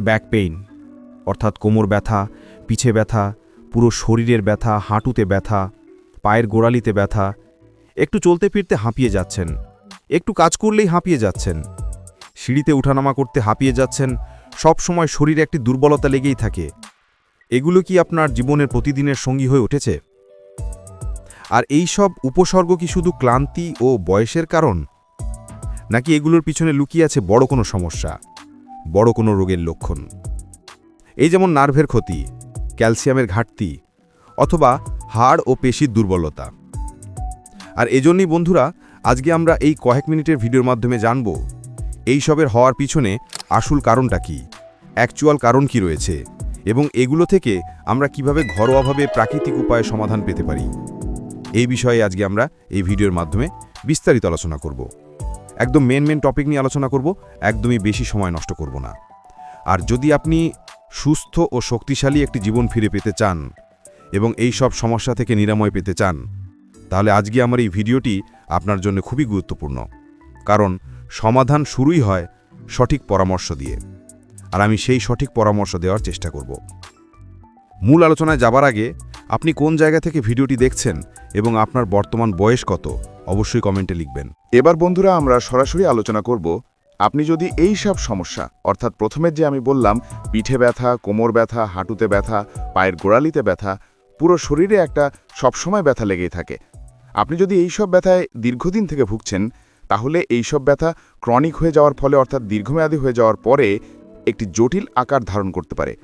Back pain অর্থাৎ কোমর ব্যথা পিছে ব্যথা, পুরো শরীরের ব্যথা, হাঁটুতে ব্যথা, পায়ের গোড়ালিতে ব্যথা। একটু চলতে ফিরতে হাঁপিয়ে যাচ্ছেন। একটু কাজ করলেই হাঁপিয়ে যাচ্ছেন। সিঁড়িতে উঠানামা করতে হাঁপিয়ে যাচ্ছেন। সব সময় শরীরে একটি দুর্বলতা লেগেই থাকে। এগুলো কি আপনার জীবনের প্রতিদিনের সঙ্গী হয়ে উঠেছে? আর এই সব উপসর্গ কি শুধু ক্লান্তি ও বয়সের কারণ? নাকি এগুলোর পিছনে লুকিয়ে আছে বড় কোনো সমস্যা? বড় কোনো রোগের লক্ষণ। এই যেমন নার্ভের ক্ষতি, ক্যালসিয়ামের ঘাটতি, অথবা হাড় ও পেশির দুর্বলতা। আর এজন্যই বন্ধুরা, আজকে আমরা এই কয়েক মিনিটের ভিডিওর মাধ্যমে জানব, এইসবের হওয়ার পিছনে আসল কারণটা কি অ্যাকচুয়াল কারণ কি রয়েছে, এবং এগুলো থেকে আমরা কীভাবে ঘরোয়াভাবে প্রাকৃতিক উপায়ে সমাধান পেতে পারি। এই বিষয়ে আজকে আমরা এই ভিডিওর মাধ্যমে বিস্তারিত আলোচনা করব। একদম মেন মেন টপিক নিয়ে আলোচনা করব, একদমই বেশি সময় নষ্ট করব না। আর যদি আপনি সুস্থ ও শক্তিশালী একটি জীবন ফিরে পেতে চান এবং এই সব সমস্যা থেকে নিরাময় পেতে চান, তাহলে আজকে আমার এই ভিডিওটি আপনার জন্য খুবই গুরুত্বপূর্ণ। কারণ সমাধান শুরুই হয় সঠিক পরামর্শ দিয়ে। আর আমি সেই সঠিক পরামর্শ দেওয়ার চেষ্টা করব। মূল আলোচনায় যাবার আগে, আপনি কোন জায়গা থেকে ভিডিওটি দেখছেন এবং আপনার বর্তমান বয়স কত, অবশ্যই কমেন্টে লিখবেন। এবার বন্ধুরা, আমরা সরাসরি আলোচনা করব, আপনি যদি এই সব সমস্যা, অর্থাৎ প্রথমের যে আমি বললাম, পিঠে ব্যথা, কোমর ব্যথা, হাঁটুতে ব্যথা, পায়ের গোড়ালিতে ব্যথা, পুরো শরীরে একটা সবসময় ব্যথা লেগেই থাকে। আপনি যদি এই সব ব্যথায় দীর্ঘদিন থেকে ভুগছেন, তাহলে এই সব ব্যথা ক্রনিক হয়ে যাওয়ার ফলে, অর্থাৎ দীর্ঘমেয়াদী হয়ে যাওয়ার পরে, একটি জটিল আকার ধারণ করতে পারে।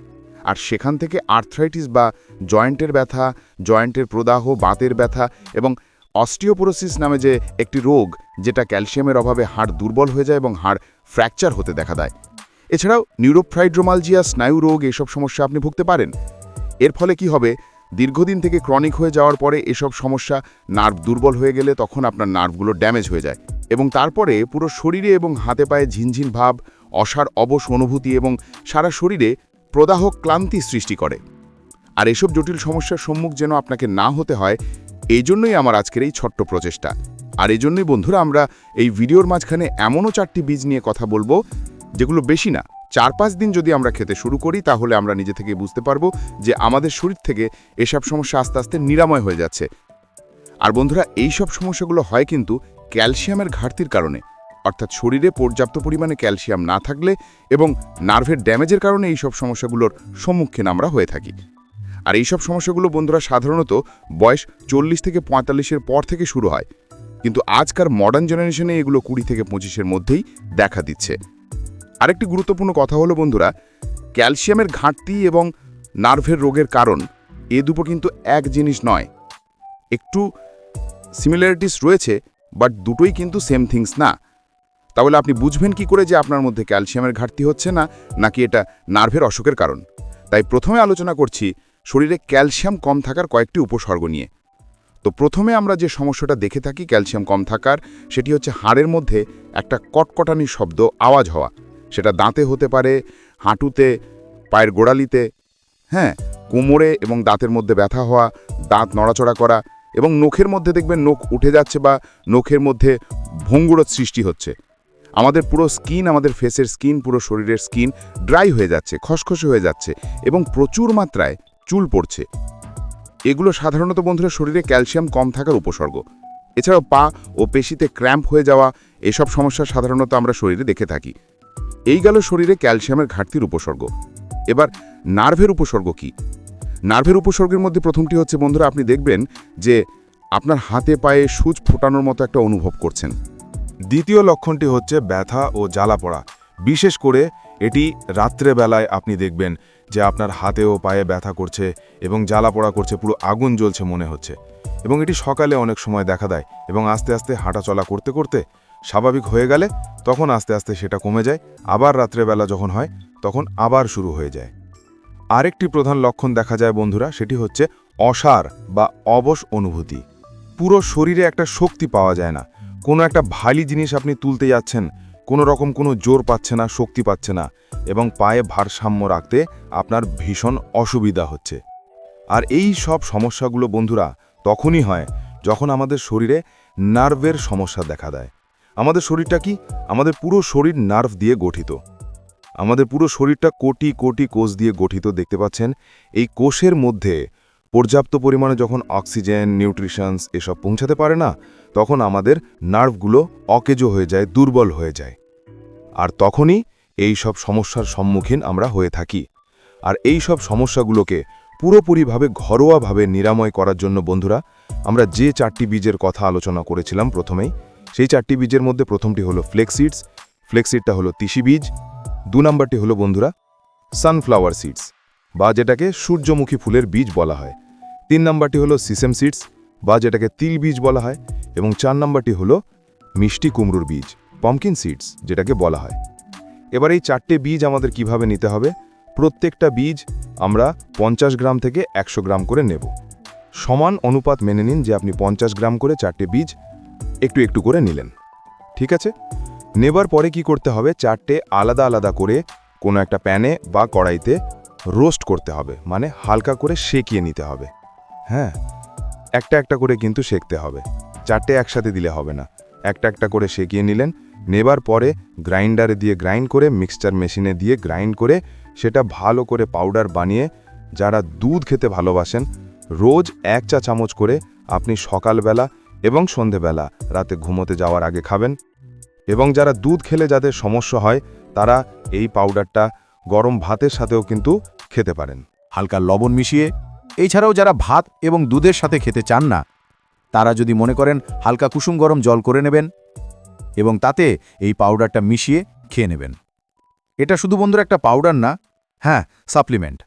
আর সেখান থেকে আর্থ্রাইটিস বা জয়েন্টের ব্যথা জয়েন্টের প্রদাহ, বাতের ব্যথা এবং অস্টিওপোরোসিস নামে যে একটি রোগ, যেটা ক্যালসিয়ামের অভাবে হাড় দুর্বল হয়ে যায় এবং হাড় ফ্র্যাকচার হতে দেখা দেয়। এছাড়াও নিউরোফ্রাইড্রোমালজিয়া স্নায়ু রোগ এসব সমস্যা আপনি ভুগতে পারেন। এর ফলে কি হবে? দীর্ঘদিন থেকে ক্রনিক হয়ে যাওয়ার পরে এসব সমস্যা নার্ভ দুর্বল হয়ে গেলে তখন আপনার নার্ভগুলো ড্যামেজ হয়ে যায় এবং তারপরে পুরো শরীরে এবং হাতে পায়ে ঝিনঝিন ভাব, অসার অবশ অনুভূতি এবং সারা শরীরে প্রদাহ ক্লান্তি সৃষ্টি করে। আর এসব জটিল সমস্যার সম্মুখ যেন আপনাকে না হতে হয় এই জন্যই আমার আজকের এই ছোট্ট প্রচেষ্টা। আর এই জন্যই বন্ধুরা আমরা এই ভিডিওর মাঝখানে এমনও চারটি বীজ নিয়ে কথা বলব, যেগুলো বেশি না চার পাঁচ দিন যদি আমরা খেতে শুরু করি, তাহলে আমরা নিজে থেকে বুঝতে পারব যে আমাদের শরীর থেকে এসব সমস্যা আস্তে আস্তে নিরাময় হয়ে যাচ্ছে। আর বন্ধুরা এই সব সমস্যাগুলো হয় কিন্তু ক্যালসিয়ামের ঘাটতির কারণে। অর্থাৎ শরীরে পর্যাপ্ত পরিমাণে ক্যালসিয়াম না থাকলে এবং নার্ভের ড্যামেজের কারণে এই সব সমস্যাগুলোর সম্মুখীন আমরা হয়ে থাকি। আর এই সব সমস্যাগুলো বন্ধুরা সাধারণত বয়স চল্লিশ থেকে পঁয়তাল্লিশের পর থেকে শুরু হয়। কিন্তু আজকার মডার্ন জেনারেশনে এগুলো কুড়ি থেকে পঁচিশের মধ্যেই দেখা দিচ্ছে। আরেকটি গুরুত্বপূর্ণ কথা হলো বন্ধুরা, ক্যালসিয়ামের ঘাটতি এবং নার্ভের রোগের কারণ এ দুটো কিন্তু এক জিনিস নয়। একটু সিমিলারিটিস রয়েছে বাট দুটোই কিন্তু সেম থিংস না। তাহলে আপনি বুঝবেন কি করে যে আপনার মধ্যে ক্যালসিয়ামের ঘাটতি হচ্ছে না, নাকি এটা নার্ভের অসুখের কারণ? তাই প্রথমে আলোচনা করছি শরীরে ক্যালসিয়াম কম থাকার কয়েকটি উপসর্গ নিয়ে। তো প্রথমে আমরা যে সমস্যাটা দেখে থাকি ক্যালসিয়াম কম থাকার, সেটি হচ্ছে হাড়ের মধ্যে একটা কটকটানি শব্দ, আওয়াজ হওয়া। সেটা দাঁতে হতে পারে, হাঁটুতে, পায়ের গোড়ালিতে হ্যাঁ কোমরে এবং দাঁতের মধ্যে ব্যথা হওয়া, দাঁত নড়াচড়া করা এবং নখের মধ্যে দেখবেন নখ উঠে যাচ্ছে বা নখের মধ্যে ভঙ্গুরত সৃষ্টি হচ্ছে। আমাদের পুরো স্কিন, আমাদের ফেসের স্কিন, পুরো শরীরের স্কিন ড্রাই হয়ে যাচ্ছে, খসখসে হয়ে যাচ্ছে এবং প্রচুর মাত্রায় চুল পড়ছে। এগুলো সাধারণত বন্ধুরা শরীরে ক্যালসিয়াম কম থাকার উপসর্গ। এছাড়াও পা ও পেশিতে ক্র্যাম্প হয়ে যাওয়া, এসব সমস্যা সাধারণত আমরা শরীরে দেখে থাকি। এই গেল শরীরে ক্যালসিয়ামের ঘাটতির উপসর্গ। এবার নার্ভের উপসর্গ কি? নার্ভের উপসর্গের মধ্যে প্রথমটি হচ্ছে বন্ধুরা আপনি দেখবেন যে আপনার হাতে পায়ে সূচ ফোটানোর মতো একটা অনুভব করছেন। দ্বিতীয় লক্ষণটি হচ্ছে ব্যথা ও জ্বালা পড়া। বিশেষ করে এটি রাত্রেবেলায় আপনি দেখবেন যে আপনার হাতে ও পায়ে ব্যথা করছে এবং জ্বালা পোড়া করছে, পুরো আগুন জ্বলছে মনে হচ্ছে। এবং এটি সকালে অনেক সময় দেখা দেয় এবং আস্তে আস্তে হাঁটাচলা করতে করতে স্বাভাবিক হয়ে গেলে তখন আস্তে আস্তে সেটা কমে যায়। আবার রাত্রেবেলা যখন হয়, তখন আবার শুরু হয়ে যায়। আরেকটি প্রধান লক্ষণ দেখা যায় বন্ধুরা, সেটি হচ্ছে অসার বা অবশ অনুভূতি। পুরো শরীরে একটা শক্তি পাওয়া যায় না। কোনো একটা ভারী জিনিস আপনি তুলতে যাচ্ছেন, কোনো রকম কোনো জোর পাচ্ছে না, শক্তি পাচ্ছে না, এবং পায়ে ভারসাম্য রাখতে আপনার ভীষণ অসুবিধা হচ্ছে। আর এই সব সমস্যাগুলো বন্ধুরা তখনই হয় যখন আমাদের শরীরে নার্ভের সমস্যা দেখা দেয়। আমাদের শরীরটা কি? আমাদের পুরো শরীর নার্ভ দিয়ে গঠিত। আমাদের পুরো শরীরটা কোটি কোটি কোষ দিয়ে গঠিত, দেখতে পাচ্ছেন? এই কোষের মধ্যে পর্যাপ্ত পরিমাণে যখন অক্সিজেন, নিউট্রিশনস এসব পৌঁছাতে পারে না, তখন আমাদের নার্ভগুলো অকেজো হয়ে যায়, দুর্বল হয়ে যায়। আর তখনই এই সব সমস্যার সম্মুখীন আমরা হয়ে থাকি। আর এই সব সমস্যাগুলোকে পুরোপুরিভাবে ঘরোয়াভাবে নিরাময় করার জন্য বন্ধুরা, আমরা যে চারটি বীজের কথা আলোচনা করেছিলাম প্রথমেই, সেই চারটি বীজের মধ্যে প্রথমটি হলো ফ্লেক্সিডস ফ্লেক্সিডটা হলো তিসি বীজ, দু নম্বরটি হলো বন্ধুরা সানফ্লাওয়ার সিডস বা যেটাকে সূর্যমুখী ফুলের বীজ বলা হয়। তিন নম্বরটি হলো সিসেম সিডস, বা যেটাকে তিল বীজ বলা হয়, এবং চার নম্বরটি হলো মিষ্টি কুমড়োর বীজ, পমকিন সিডস, যেটাকে বলা হয়। এবার এই চারটে বীজ আমাদের কীভাবে নিতে হবে? প্রত্যেকটা বীজ আমরা পঞ্চাশ গ্রাম থেকে একশো গ্রাম করে নেব। সমান অনুপাত মেনে নিন যে আপনি পঞ্চাশ গ্রাম করে চারটে বীজ একটু একটু করে নিলেন। ঠিক আছে? নেবার পরে কি করতে হবে? চারটে আলাদা আলাদা করে কোনো একটা প্যানে বা কড়াইতে রোস্ট করতে হবে মানে হালকা করে সেকিয়ে নিতে হবে। হ্যাঁ একটা একটা করে কিন্তু সেকতে হবে। চারটে একসাথে দিলে হবে না। একটা একটা করে সেকিয়ে নিলেন, নেবার পরে গ্রাইন্ডারে দিয়ে গ্রাইন্ড করে, মিক্সচার মেশিনে দিয়ে গ্রাইন্ড করে, সেটা ভালো করে পাউডার বানিয়ে, যারা দুধ খেতে ভালোবাসেন, রোজ এক চা চামচ করে আপনি সকালবেলা এবং সন্ধেবেলা রাতে ঘুমোতে যাওয়ার আগে খাবেন। এবং যারা দুধ খেলে যাদের সমস্যা হয়, তারা এই পাউডারটা গরম ভাতের সাথেও কিন্তু খেতে পারেন। হালকা লবণ মিশিয়ে, এছাড়াও যারা ভাত এবং দুধের সাথে খেতে চান না, তারা যদি মনে করেন হালকা কুসুম গরম জল করে নেবেন এবং তাতে এই পাউডারটা মিশিয়ে খেয়ে নেবেন। এটা শুধু বন্ধুরা একটা পাউডার না হ্যাঁ সাপ্লিমেন্ট।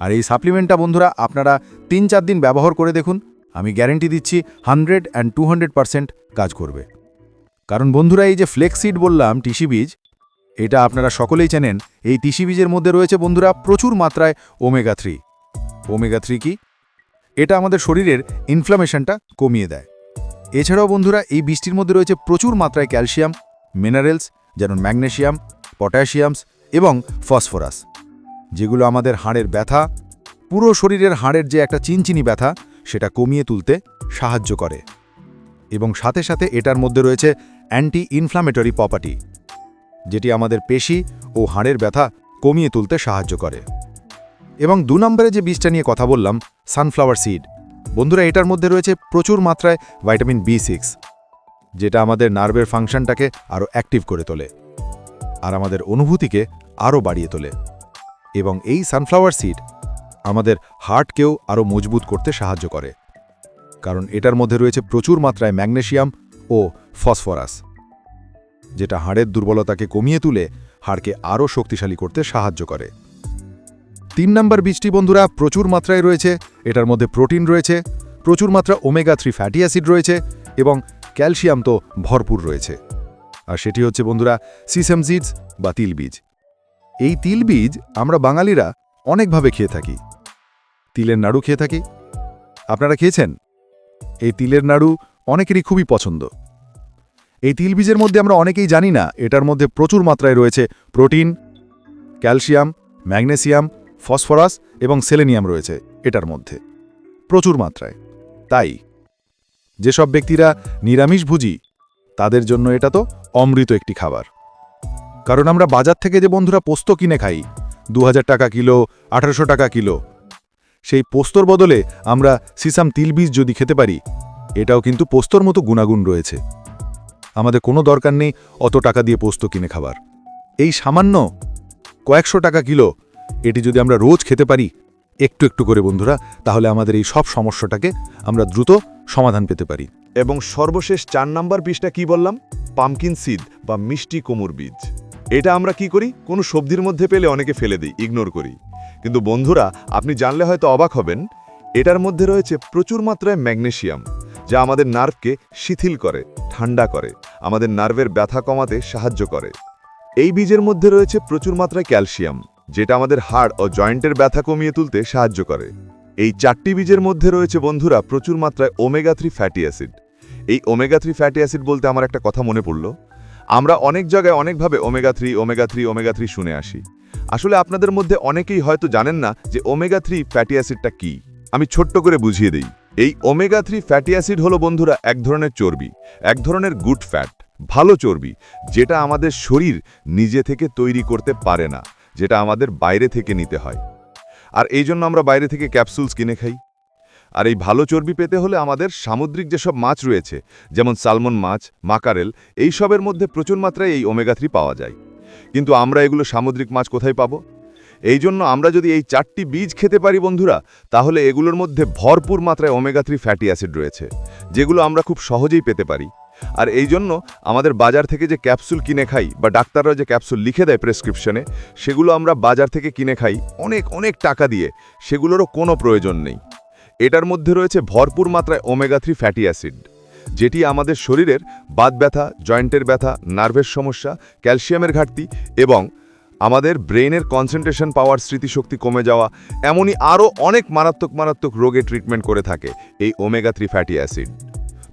আর এই সাপ্লিমেন্টটা বন্ধুরা আপনারা তিন চার দিন ব্যবহার করে দেখুন, আমি গ্যারেন্টি দিচ্ছি হান্ড্রেড অ্যান্ড টু কাজ করবে। কারণ বন্ধুরা এই যে ফ্লেক্সিড বললাম, টিসি বীজ এটা আপনারা সকলেই চেনেন, এই তিসি বীজের মধ্যে রয়েছে বন্ধুরা প্রচুর মাত্রায় ওমেগা থ্রি ওমেগা থ্রি কি? এটা আমাদের শরীরের ইনফ্লামেশনটা কমিয়ে দেয়। এছাড়াও বন্ধুরা, এই বীজটির মধ্যে রয়েছে প্রচুর মাত্রায় ক্যালসিয়াম মিনারেলস যেমন ম্যাগনেসিয়াম পটাশিয়ামস এবং ফসফরাস যেগুলো আমাদের হাড়ের ব্যথা, পুরো শরীরের হাড়ের যে একটা চিনচিনি ব্যথা, সেটা কমিয়ে তুলতে সাহায্য করে। এবং সাথে সাথে এটার মধ্যে রয়েছে অ্যান্টি ইনফ্লামেটরি প্রপার্টি যেটি আমাদের পেশি ও হাড়ের ব্যথা কমিয়ে তুলতে সাহায্য করে। এবং দু নম্বরে যে বীজটা নিয়ে কথা বললাম সানফ্লাওয়ার সিড বন্ধুরা, এটার মধ্যে রয়েছে প্রচুর মাত্রায় ভাইটামিন বি সিক্স যেটা আমাদের নার্ভের ফাংশনটাকে আরও অ্যাক্টিভ করে তোলে আর আমাদের অনুভূতিকে আরও বাড়িয়ে তোলে। এবং এই সানফ্লাওয়ার সিড আমাদের হার্টকেও আরও মজবুত করতে সাহায্য করে। কারণ এটার মধ্যে রয়েছে প্রচুর মাত্রায় ম্যাগনেসিয়াম ও ফসফরাস যেটা হাড়ের দুর্বলতাকে কমিয়ে তুলে হাড়কে আরও শক্তিশালী করতে সাহায্য করে। তিন নম্বর বীজটি, বন্ধুরা, প্রচুর মাত্রায় রয়েছে। এটার মধ্যে প্রোটিন রয়েছে, প্রচুর মাত্রা ওমেগা থ্রি ফ্যাটি অ্যাসিড রয়েছে এবং ক্যালসিয়াম তো ভরপুর রয়েছে। আর সেটি হচ্ছে, বন্ধুরা, সিসেম সিডস বা তিল বীজ। এই তিল বীজ আমরা বাঙালিরা অনেকভাবে খেয়ে থাকি। তিলের নাড়ু খেয়ে থাকি। আপনারা খেয়েছেন? এই তিলের নাড়ু অনেকেরই খুবই পছন্দ। এই তিলবীজের মধ্যে আমরা অনেকেই জানি না, এটার মধ্যে প্রচুর মাত্রায় রয়েছে প্রোটিন, ক্যালসিয়াম, ম্যাগনেসিয়াম, ফসফরাস এবং সেলেনিয়াম রয়েছে এটার মধ্যে। প্রচুর মাত্রায়। তাই যেসব ব্যক্তিরা নিরামিষভুজি তাদের জন্য এটা তো অমৃত একটি খাবার। কারণ আমরা বাজার থেকে যে বন্ধুরা পোস্ত কিনে খাই দু হাজার টাকা কিলো, আঠারোশো টাকা কিলো, সেই পোস্তর বদলে আমরা সিসাম তিলবীজ যদি খেতে পারি, এটাও কিন্তু পোস্তর মতো গুণাগুণ রয়েছে। আমাদের কোনো দরকার নেই অত টাকা দিয়ে পোস্ত কিনে খাবার। এই সামান্য কয়েকশো টাকা কিলো, এটি যদি আমরা রোজ খেতে পারি, একটু একটু করে বন্ধুরা, তাহলে আমাদের এই সব সমস্যাটাকে আমরা দ্রুত সমাধান পেতে পারি। এবং সর্বশেষ চার নাম্বার বীজটা কি বললাম? পামকিন সিড বা মিষ্টি কোমর বীজ। এটা আমরা কি করি? কোনো সবজির মধ্যে পেলে অনেকে ফেলে দিই, ইগনোর করি। কিন্তু বন্ধুরা, আপনি জানলে হয়তো অবাক হবেন, এটার মধ্যে রয়েছে প্রচুর মাত্রায় ম্যাগনেসিয়াম যা আমাদের নার্ভকে শিথিল করে, ঠান্ডা করে, আমাদের নার্ভের ব্যথা কমাতে সাহায্য করে। এই বীজের মধ্যে রয়েছে প্রচুর মাত্রায় ক্যালসিয়াম, যেটা আমাদের হাড় ও জয়েন্টের ব্যথা কমিয়ে তুলতে সাহায্য করে। এই চারটি বীজের মধ্যে রয়েছে বন্ধুরা প্রচুর মাত্রায় ওমেগা থ্রি ফ্যাটি অ্যাসিড। এই ওমেগা থ্রি ফ্যাটি অ্যাসিড বলতে আমার একটা কথা মনে পড়ল। আমরা অনেক জায়গায় অনেকভাবে omega three omega three omega three শুনে আসি। আসলে আপনাদের মধ্যে অনেকেই হয়তো জানেন না যে ওমেগা থ্রি ফ্যাটি অ্যাসিডটা কি। আমি ছোট্ট করে বুঝিয়ে দিই। এই ওমেগা থ্রি ফ্যাটি অ্যাসিড হলো বন্ধুরা এক ধরনের চর্বি, এক ধরনের গুড ফ্যাট ভালো চর্বি, যেটা আমাদের শরীর নিজে থেকে তৈরি করতে পারে না, যেটা আমাদের বাইরে থেকে নিতে হয়। আর এই জন্য আমরা বাইরে থেকে ক্যাপসুলস কিনে খাই। আর এই ভালো চর্বি পেতে হলে আমাদের সামুদ্রিক যেসব মাছ রয়েছে, যেমন সালমন মাছ মাকারেল এই সবের মধ্যে প্রচুর মাত্রায় এই ওমেগা থ্রি পাওয়া যায়। কিন্তু আমরা এগুলো সামুদ্রিক মাছ কোথায় পাবো? এই জন্য আমরা যদি এই চারটি বীজ খেতে পারি বন্ধুরা, তাহলে এগুলোর মধ্যে ভরপুর মাত্রায় ওমেগা থ্রি ফ্যাটি অ্যাসিড রয়েছে, যেগুলো আমরা খুব সহজেই পেতে পারি। আর এই জন্য আমাদের বাজার থেকে যে ক্যাপসুল কিনে খাই বা ডাক্তাররা যে ক্যাপসুল লিখে দেয় প্রেসক্রিপশনে, সেগুলো আমরা বাজার থেকে কিনে খাই অনেক অনেক টাকা দিয়ে, সেগুলোরও কোনো প্রয়োজন নেই। এটার মধ্যে রয়েছে ভরপুর মাত্রায় ওমেগা থ্রি ফ্যাটি অ্যাসিড যেটি আমাদের শরীরের বাত ব্যথা, জয়েন্টের ব্যথা, নার্ভের সমস্যা, ক্যালসিয়ামের ঘাটতি এবং আমাদের ব্রেনের কনসেন্ট্রেশন পাওয়ার স্মৃতিশক্তি কমে যাওয়া, এমনই আরও অনেক মারাত্মক মারাত্মক রোগে ট্রিটমেন্ট করে থাকে এই ওমেগা থ্রি ফ্যাটি অ্যাসিড।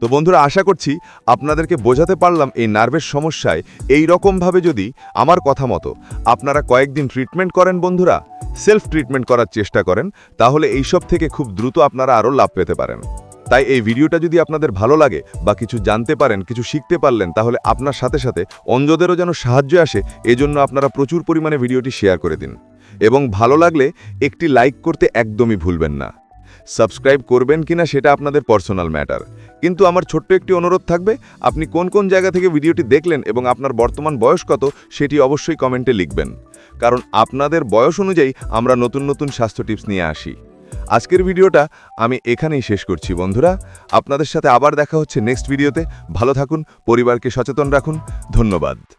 তো বন্ধুরা, আশা করছি আপনাদেরকে বোঝাতে পারলাম এই নার্ভের সমস্যায় এই রকমভাবে যদি আমার কথা মতো আপনারা কয়েকদিন ট্রিটমেন্ট করেন বন্ধুরা, সেলফ ট্রিটমেন্ট করার চেষ্টা করেন, তাহলে এইসব থেকে খুব দ্রুত আপনারা আরও লাভ পেতে পারেন। তাই এই ভিডিওটা যদি আপনাদের ভালো লাগে বা কিছু জানতে পারেন, কিছু শিখতে পারলেন, তাহলে আপনার সাথে সাথে অঞ্জদেরও যেন সাহায্য আসে, এজন্য আপনারা প্রচুর পরিমাণে ভিডিওটি শেয়ার করে দিন। এবং ভালো লাগলে একটি লাইক করতে একদমই ভুলবেন না। সাবস্ক্রাইব করবেন কিনা সেটা আপনাদের পার্সোনাল ম্যাটার। কিন্তু আমার ছোট্ট একটি অনুরোধ থাকবে, আপনি কোন কোন জায়গা থেকে ভিডিওটি দেখলেন এবং আপনার বর্তমান বয়স কত, সেটি অবশ্যই কমেন্টে লিখবেন। কারণ আপনাদের বয়স অনুযায়ী আমরা নতুন নতুন স্বাস্থ্য টিপস নিয়ে আসি। আজকের ভিডিওটা আমি এখানেই শেষ করছি, বন্ধুরা। আপনাদের সাথে আবার দেখা হচ্ছে নেক্সট ভিডিওতে ভালো থাকুন, পরিবারকে সচেতন রাখুন। ধন্যবাদ।